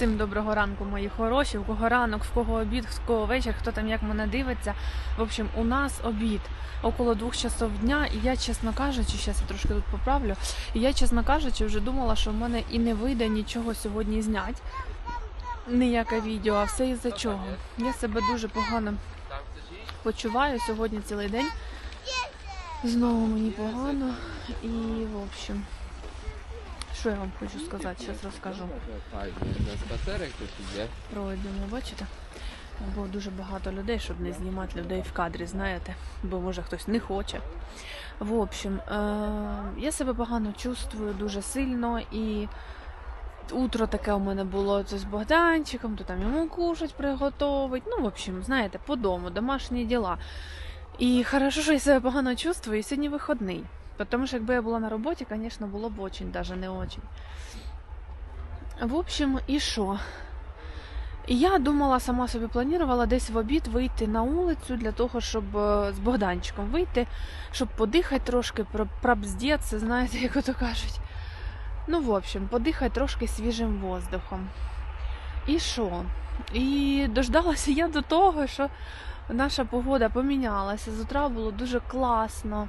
Всім доброго ранку, мої хороші. В кого ранок, в кого обід, в кого вечір, хто там як мене дивиться. В общем, у нас обід около двох часов дня, і я, чесно кажучи, зараз я трошки тут поправлю. І я, чесно кажучи, вже думала, що в мене і не вийде нічого сьогодні зняти. Ніяке відео, а все із-за чого. Я себе дуже погано почуваю сьогодні цілий день. Знову мені погано. І, в общем, що я вам хочу сказати, зараз розкажу. Пройдемо, бачите? Бо дуже багато людей, щоб не знімати людей в кадрі, знаєте, бо може хтось не хоче. В общем, е- я себе погано чувствую дуже сильно і утро таке у мене було то з Богданчиком, то там йому кушать приготовить. Ну, в общем, знаєте, по дому, домашні діла. І хорошо, що я себе погано чувствую, і сьогодні вихідний. Тому що якби я була на роботі, звісно, було б очень, даже не очень. В общем, і що? Я думала, сама собі планувала десь в обід вийти на вулицю для того, щоб е, з Богданчиком вийти, щоб подихати трошки, про- пробздеться, знаєте, як ото кажуть. Ну, в общем, подихати трошки свіжим воздухом. І що? І дождалася я до того, що наша погода помінялася. З утра було дуже класно,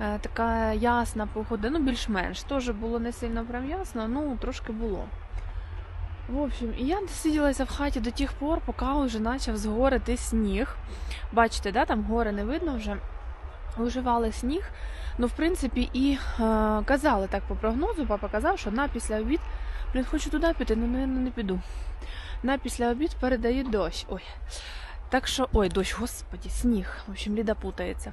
е, така ясна погода, ну більш-менш. Теж було не сильно прям ясно, ну трошки було. В общем, і я сиділася в хаті до тих пор, поки вже почав згорити сніг. Бачите, да, там гори не видно вже. Виживали сніг. Ну, в принципі, і е, казали так по прогнозу. Папа казав, що на після обід, блін, хочу туди піти, але не, не піду. На після обід передають дощ. Ой. Так що, ой, дощ, господі, сніг. В общем, Ліда путається.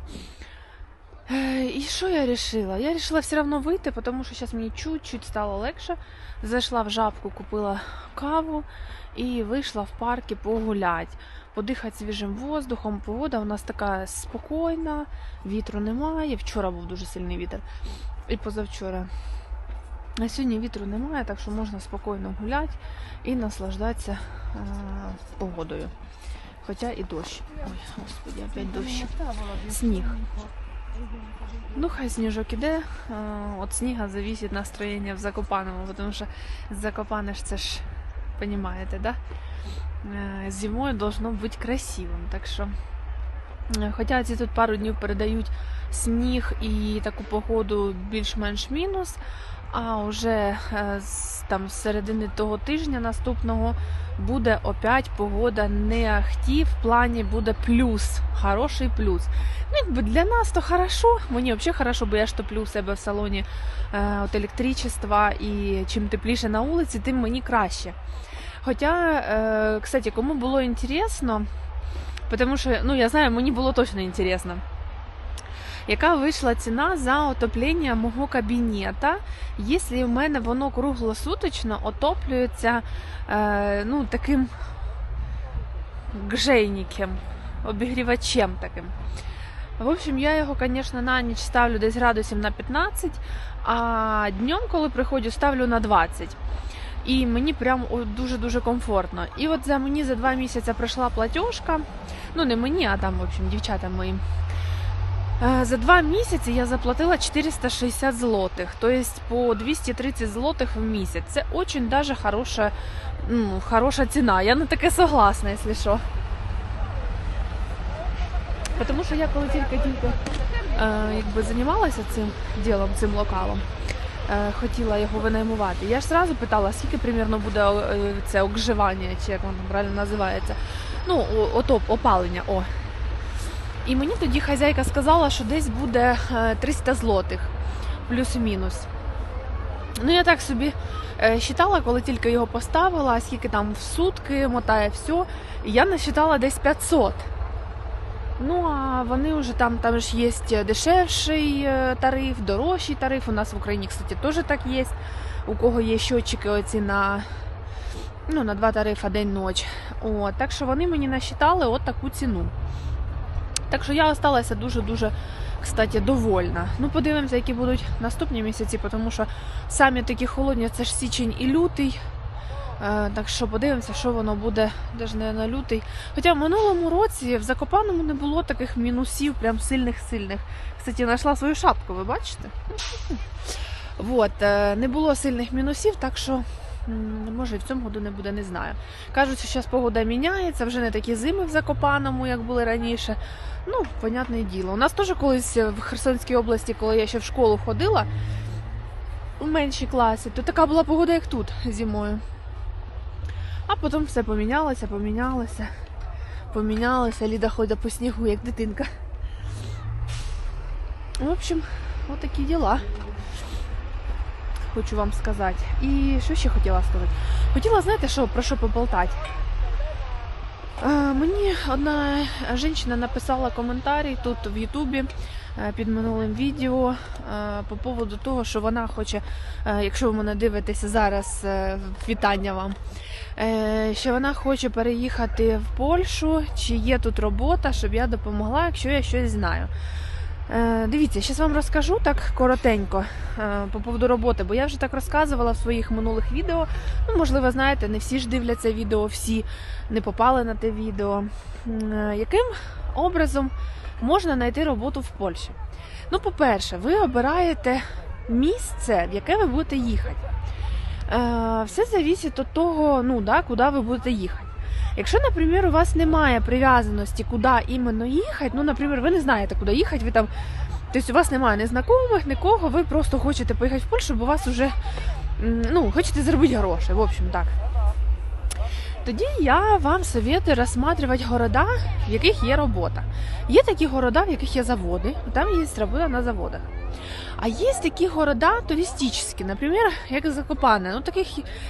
Е, І що я вирішила? Я вирішила все одно вийти, тому що зараз мені чуть-чуть стало легше. Зайшла в жабку, купила каву і вийшла в парки погуляти, подихати свіжим воздухом. Погода у нас така спокійна, вітру немає. Вчора був дуже сильний вітер. І позавчора. А сьогодні вітру немає, так що можна спокійно гуляти і наслаждатися е, погодою. Хоча і дощ. Ой, господи, опять дощ. Сніг. Ну, хай сніжок іде. Е, От сніга зависить настроєння в Закопаному, тому що Закопане ж це ж, понимаете, да? Е, Зимою должно бути красивим. Так що, е, хоча ці тут пару днів передають сніг і таку погоду більш-менш мінус, а вже е, з, там з середини того тижня наступного буде опять погода не ахті, в плані буде плюс, хороший плюс. Ну, якби для нас то хорошо. Мені взагалі хорошо, бо я ж топлю у себе в салоні е, от електричества, і чим тепліше на вулиці, тим мені краще. Хоча, е, кстати, кому було інтересно, тому що, ну, я знаю, мені було точно інтересно. Яка вийшла ціна за отоплення мого кабінета, якщо в мене воно круглосуточно отоплюється е, ну, таким гжейником, обігрівачем таким. В общем, я його, звісно, на ніч ставлю десь градусів на 15, а днем, коли приходжу, ставлю на 20. І мені прям дуже-дуже комфортно. І от за мені за два місяці прийшла платіжка. Ну, не мені, а там, в общем, дівчатам моїм. Е, За два місяці я заплатила 460 злотих, тобто по 230 злотих в місяць. Це дуже даже хороша, ну, хороша ціна. Я на таке согласна, якщо що. Тому що я коли тільки-тільки е, якби займалася цим ділом, цим локалом, е, хотіла його винаймувати. Я ж зразу питала, скільки примірно буде це обживання, чи як воно правильно називається. Ну, отоп, опалення. О. І мені тоді хазяйка сказала, що десь буде е, 300 злотих, плюс-мінус. Ну, я так собі е, считала, коли тільки його поставила, скільки там в сутки мотає все. Я насчитала десь 500. Ну, а вони вже там, там ж є дешевший е, тариф, дорожчий тариф. У нас в Україні, кстати, теж так є. У кого є щотчики оці на, ну, на два тарифи день-ніч. От, так що вони мені насчитали от таку ціну. Так що я осталася дуже-дуже, кстати, довольна. Ну, подивимося, які будуть наступні місяці, тому що самі такі холодні, це ж січень і лютий. Е, так що подивимося, що воно буде навіть не на лютий. Хоча в минулому році в Закопаному не було таких мінусів, прям сильних-сильних. Кстати, знайшла свою шапку, ви бачите? Вот, е, не було сильних мінусів, так що Може, і в цьому году не буде, не знаю. Кажуть, що зараз погода міняється, вже не такі зими в Закопаному, як були раніше. Ну, понятне діло. У нас теж колись в Херсонській області, коли я ще в школу ходила у меншій класі, то така була погода, як тут зимою. А потім все помінялося, помінялося, помінялося. Ліда ходить по снігу, як дитинка. В общем, от такі діла. Хочу вам сказати. І що ще хотіла сказати? Хотіла, знаєте, що, про що поболтати? Е, мені одна жінка написала коментарі тут в Ютубі е, під минулим відео е, по поводу того, що вона хоче, якщо ви мене дивитеся зараз, вітання вам, що вона хоче переїхати в Польщу, чи є тут робота, щоб я допомогла, якщо я щось знаю. Е, Дивіться, зараз вам розкажу так коротенько е, по поводу роботи, бо я вже так розказувала в своїх минулих відео. Ну, можливо, знаєте, не всі ж дивляться відео, всі не попали на те відео. Е, Яким образом можна знайти роботу в Польщі? Ну, по-перше, ви обираєте місце, в яке ви будете їхати. Все залежить від того, ну, да, куди ви будете їхати. Якщо, наприклад, у вас немає прив'язаності, куди іменно їхати, ну, наприклад, ви не знаєте, куди їхати, ви там, тобто у вас немає незнайомих, нікого, ви просто хочете поїхати в Польщу, бо у вас вже, ну, хочете заробити гроші, в общем, так. Тоді я вам советую розсматривати города, в яких є робота. Є такі города, в яких є заводи, там є робота на заводах. А є такі города туристичні, наприклад, як Закопане. Ну, таких,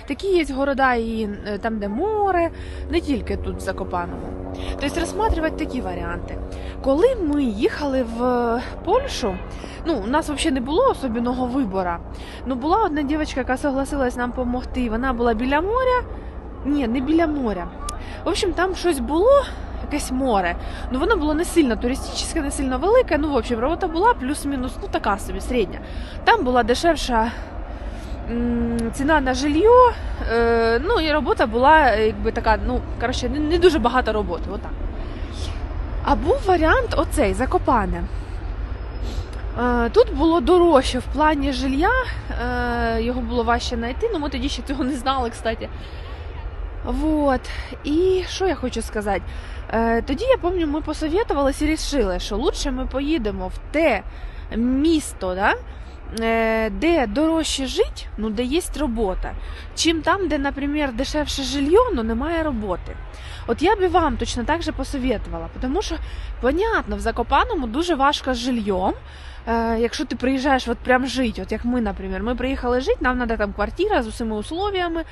такі є города і е, там, де море, не тільки тут в Закопаному. Тобто розсматривати такі варіанти. Коли ми їхали в Польщу, ну, у нас взагалі не було особливого вибору. Ну, була одна дівчинка, яка согласилась нам допомогти. Вона була біля моря. Ні, не біля моря. В общем, там щось було, якесь море. Ну воно було не сильно туристичне, не сильно велике. Ну, в общем, робота була плюс-мінус, ну така собі середня. Там була дешевша ціна на жилье. Е, ну і робота була якби така, ну, коротше, не, дуже багато роботи. Отак. А був варіант оцей Закопане. Е, Тут було дорожче в плані жилья, е, його було важче знайти, ну ми тоді ще цього не знали, кстати. Вот. І що я хочу сказати? Е, тоді я пам'ятаю, ми посовітувалися і рішили, що лучше ми поїдемо в те місто, да? Е, де дорожче жити, ну де є робота, чим там, де, наприклад, дешевше жилье, але немає роботи. От я би вам точно так же посовітувала, тому що, понятно, в Закопаному дуже важко з жильем. Е, якщо ти приїжджаєш от прям жити, от як ми, наприклад, ми приїхали жити, нам треба там квартира з усіма условиями,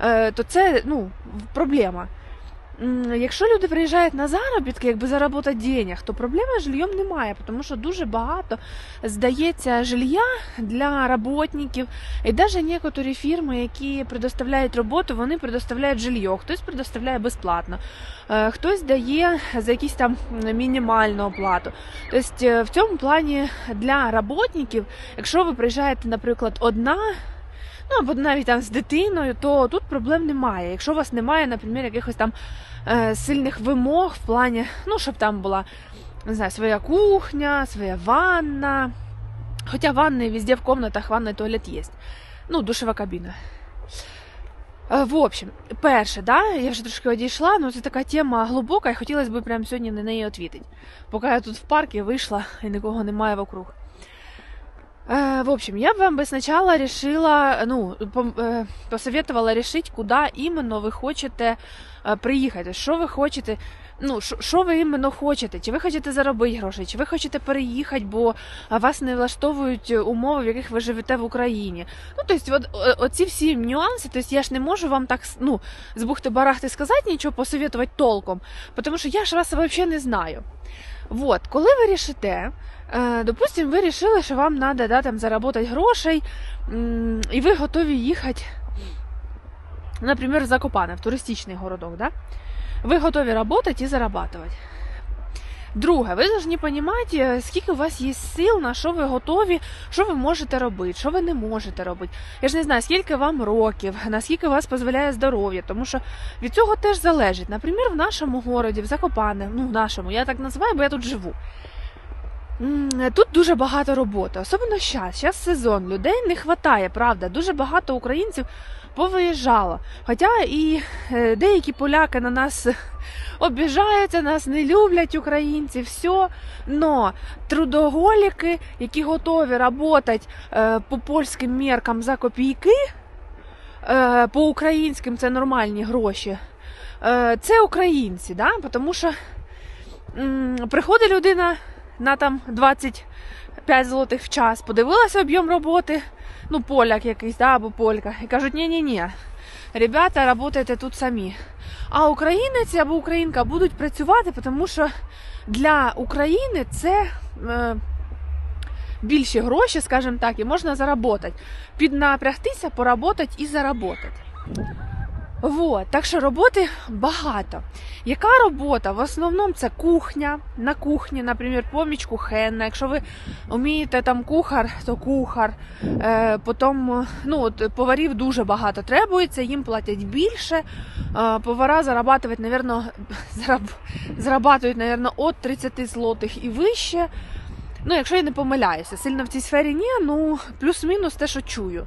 е, то це ну, проблема. Якщо люди приїжджають на заробітки, якби заробити денег, то проблеми з жильйом немає, тому що дуже багато здається жилья для роботників. І навіть некоторі фірми, які предоставляють роботу, вони предоставляють жилье. Хтось предоставляє безплатно, е, хтось дає за якісь там мінімальну оплату. Тобто е, в цьому плані для роботників, якщо ви приїжджаєте, наприклад, одна. Ну, або навіть там з дитиною, то тут проблем немає. Якщо у вас немає, наприклад, якихось там сильних вимог в плані, ну, щоб там була не знаю, своя кухня, своя ванна. Хоча ванни везде в комнатах ванна і туалет є. Ну, душова кабіна. Е, В общем, перше, да, я вже трошки одійшла, ну це така тема глибока, і хотілося б прямо сьогодні на неї відповідати. Поки я тут в парку вийшла і нікого немає вокруг. Э, В общем, я бы вам бы сначала решила, ну, пом- э, посоветовала решить, куда іменно ви хочете е, приїхати. Що ви хочете, ну, що- що ви іменно хочете? Чи ви хочете заробити гроші, чи ви хочете переїхати, бо е, вас не влаштовують умови, в яких ви живете в Україні. Ну, тобто, от, е, оці всі нюанси, тобто я ж не можу вам так, с- ну, з бухти-барахти сказати нічого, посоветувати толком, тому що я ж вас взагалі не знаю. Вот, коли ви рішите, допустимо, Допустим, ви вирішили, що вам треба да, там, заробити грошей, і ви готові їхати, наприклад, в Закопане, в туристичний городок. Да? Ви готові працювати і зарабатувати. Друге, ви повинні розуміти, скільки у вас є сил, на що ви готові, що ви можете робити, що ви не можете робити. Я ж не знаю, скільки вам років, наскільки вас дозволяє здоров'я, тому що від цього теж залежить. Наприклад, в нашому городі, в Закопане, ну в нашому, я так називаю, бо я тут живу. Тут дуже багато роботи, особливо зараз. Зараз сезон. Людей не вистачає, правда. Дуже багато українців повиїжджало. Хоча і е, деякі поляки на нас обіжаються, нас не люблять українці, все. Но трудоголіки, які готові працювати е, по польським міркам за копійки, е, по українським це нормальні гроші. Це українці, да? тому що приходить людина на там 25 злотих в час, подивилася об'єм роботи, ну, поляк якийсь, да, або полька, і кажуть, ні-ні-ні, ребята, працюйте тут самі. А українець або українка будуть працювати, тому що для України це е, більші гроші, скажімо так, і можна заработати. Піднапрягтися, поработати і заработати. Вот, так що роботи багато. Яка робота? В основному це кухня. На кухні, наприклад, поміч кухенна. Якщо ви вмієте там кухар, то кухар. Е, потім, ну, от, поварів дуже багато требується, їм платять більше. Е, повара зарабатують, наверно, зараб, зарабатують, наверно, от 30 злотих і вище. Ну, якщо я не помиляюся, сильно в цій сфері ні, ну плюс-мінус те, що чую.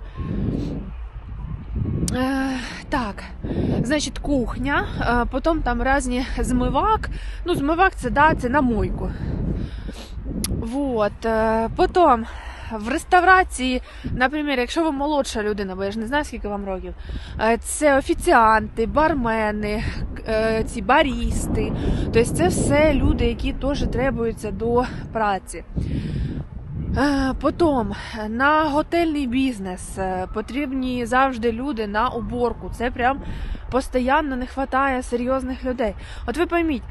Е, так, значить, кухня, е, потім там різні змивак. Ну, змивак це да, це на мойку. Вот. е, Потім в реставрації, наприклад, якщо ви молодша людина, бо я ж не знаю, скільки вам років, це офіціанти, бармени, ці барісти. Тобто це все люди, які теж требуються до праці. Е, Потім на готельний бізнес е, потрібні завжди люди на уборку. Це прям постійно не вистачає серйозних людей. От ви пойміть,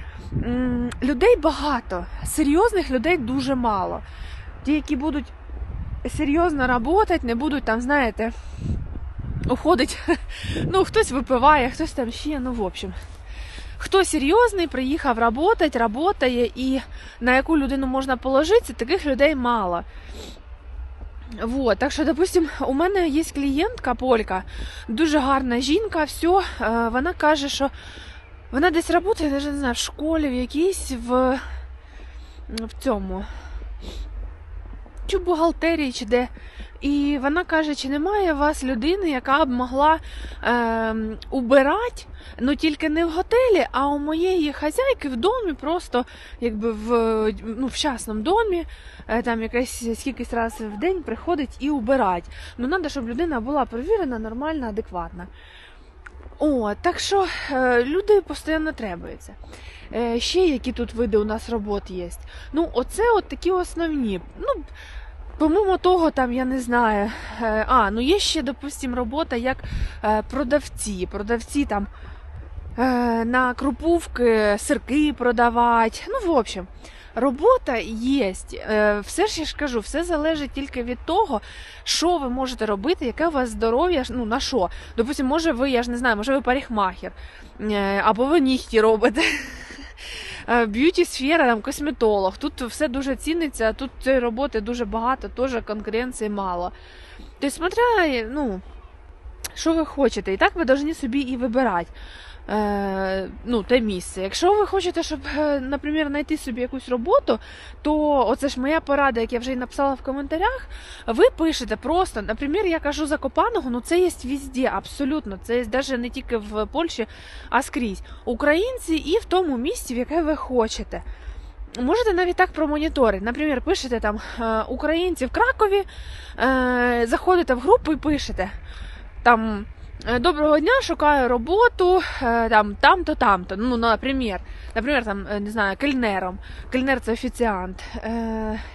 людей багато, серйозних людей дуже мало. Ті, які будуть серйозно працювати, не будуть там, знаєте, уходить. Ну, хтось випиває, хтось там ще, ну, в общем. Хто серйозний, приїхав працювати, працює, і на яку людину можна положитися, таких людей мало. Вот, так що, допустим, у мене є клієнтка Полька, дуже гарна жінка, все, вона каже, що вона десь працює, я навіть не знаю, в школі, в якійсь в, в цьому. Чи бухгалтерії, чи де. І вона каже, чи немає у вас людини, яка б могла е, убирати, ну тільки не в готелі, а у моєї хазяйки в домі, просто якби в, ну, в частному домі, е, там якась скількись разів в день приходить і убирать. Ну, треба, щоб людина була перевірена, нормальна, адекватна. О, так що е, люди постійно требуються. Е, ще які тут види у нас робот є. Ну, оце от такі основні. Ну, Помимо того, там я не знаю. е, А, ну є ще, допустим, робота як е, продавці. Продавці там на крупувки сирки продавати. Ну, в общем, робота є. Все ж я ж кажу, все залежить тільки від того, що ви можете робити, яке у вас здоров'я, ну на що. Допустим, може ви, я ж не знаю, може ви парикмахер, або ви нігті робите. Е, б'юті сфера, там косметолог. Тут все дуже ціниться, тут цієї роботи дуже багато, теж конкуренції мало. Тобто, смотря, ну, що ви хочете, і так ви повинні собі і вибирати. Е, ну, те місце. Якщо ви хочете, щоб, е, наприклад, знайти собі якусь роботу, то оце ж моя порада, як я вже і написала в коментарях. Ви пишете просто, наприклад, я кажу Закопаного, ну це є везде, абсолютно. Це є навіть не тільки в Польщі, а скрізь. Українці і в тому місці, в яке ви хочете. Можете навіть так промоніторити. Наприклад, пишете там е, українці в Кракові, заходите в групу і пишете там. «Е, Доброго дня, шукаю роботу е, там, там-то, там-то. Ну, наприклад, наприклад, там, е, не знаю, кельнером. Кельнер це офіціант.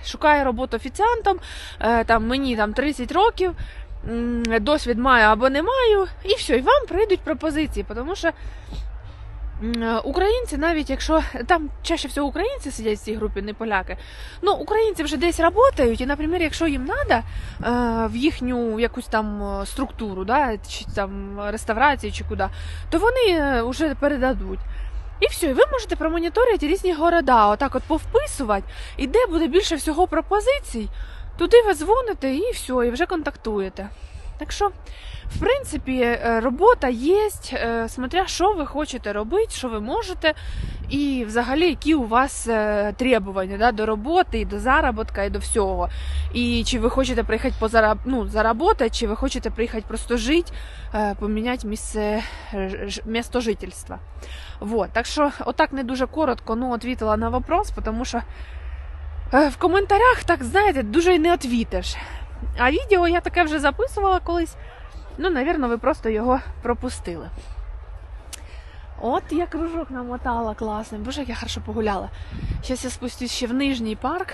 Шукаю роботу офіціантом, там, мені там 30 років, досвід маю або не маю, і все, і вам прийдуть пропозиції, тому що українці, навіть якщо там чаще всього українці сидять в цій групі, не поляки, ну українці вже десь працюють, і, наприклад, якщо їм треба в їхню якусь там е, структуру, да, чи там реставрацію, чи куди, то вони вже передадуть. І все, і ви можете промоніторити різні города, отак от повписувати, і де буде більше всього пропозицій, туди ви дзвоните і все, і вже контактуєте. Так що, в принципі, е, робота є, е, смотря що ви хочете робити, що ви можете, і взагалі які у вас е, требування да, до роботи, і до заробітка, і до всього. І чи ви хочете приїхати позараб... ну, заработати, чи ви хочете приїхати просто жити, поміняти місце місто жительства. Вот. Так що, отак не дуже коротко ну, відповіла на вопрос, тому що в коментарях, так знаєте, дуже й не відвітиш. А відео я таке вже записувала колись. Ну, навірно, ви просто його пропустили. От я кружок намотала класний. Боже, як я хорошо погуляла. Зараз я спустюсь ще в нижній парк.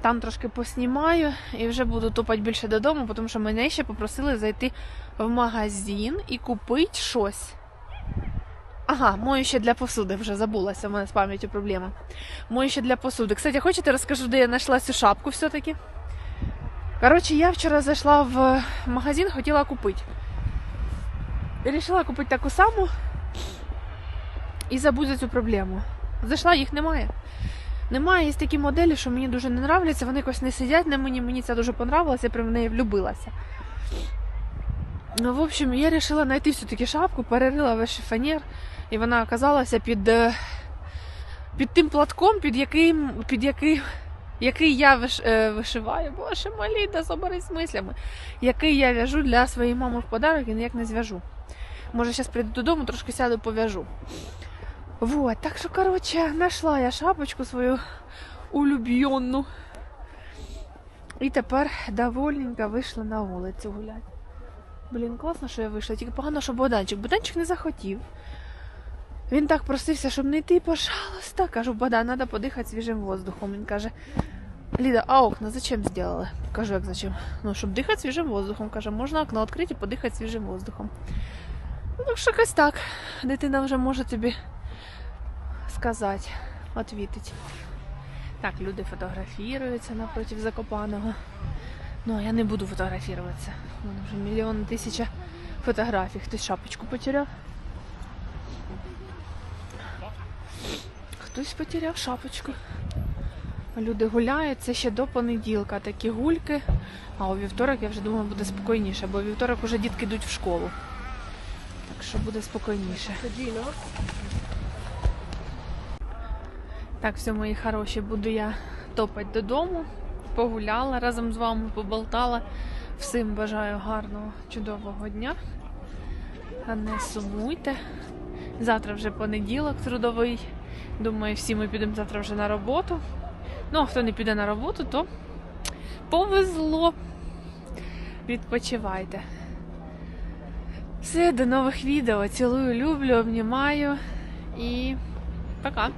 Там трошки поснімаю і вже буду топати більше додому, тому що мене ще попросили зайти в магазин і купити щось. Ага, мою ще для посуди вже забулася, у мене з пам'яттю проблема. Мою ще для посуди. Кстати, хочете розкажу, де я знайшла цю шапку все-таки? Коротше, я вчора зайшла в магазин, хотіла купити. Рішила купити таку саму і забудь за цю проблему. Зайшла, їх немає. Немає, є такі моделі, що мені дуже не нравляться, вони якось не сидять на мені, мені це дуже понравилося, я прям в неї влюбилася. Ну, в общем, я вирішила знайти все-таки шапку, перерила весь шифонер, і вона оказалася під, е, під тим платком, під яким, під який, який я виш, е, вишиваю. Боже, маліда, соберись з мислями. Який я в'яжу для своєї мами в подарок і ніяк не зв'яжу. Може, зараз прийду додому, трошки сяду, пов'яжу. Вот, так що, коротше, знайшла я шапочку свою улюбленну. І тепер довольненько вийшла на вулицю гуляти. Блін, класно, що я вийшла. Тільки погано, що Богданчик. Богданчик не захотів. Він так просився, щоб не йти, пожалуйста. Кажу, Богдан, треба подихати свіжим воздухом. Він каже, Ліда, а окна зачем зробили? Кажу, як зачем? Ну, щоб дихати свіжим воздухом. Каже, можна окно відкрити і подихати свіжим воздухом. Ну, що якось так. Дитина вже може тобі сказати, відвітить. Так, люди фотографіруються напроти Закопаного. Ну, а я не буду фотографуватися. Мене вже мільйон тисяча фотографій. Хтось шапочку потеряв. Хтось потеряв шапочку. Люди гуляють, це ще до понеділка такі гульки. А у вівторок я вже думаю, буде спокійніше, бо у вівторок вже дітки йдуть в школу. Так що буде спокійніше. Так, все, мої хороші, буду я топати додому. Погуляла разом з вами, поболтала. Всім бажаю гарного, чудового дня. Не сумуйте. Завтра вже понеділок трудовий. Думаю, всі ми підемо завтра вже на роботу. Ну, а хто не піде на роботу, то повезло. Відпочивайте. Все, до нових відео. Цілую, люблю, обнімаю і пока.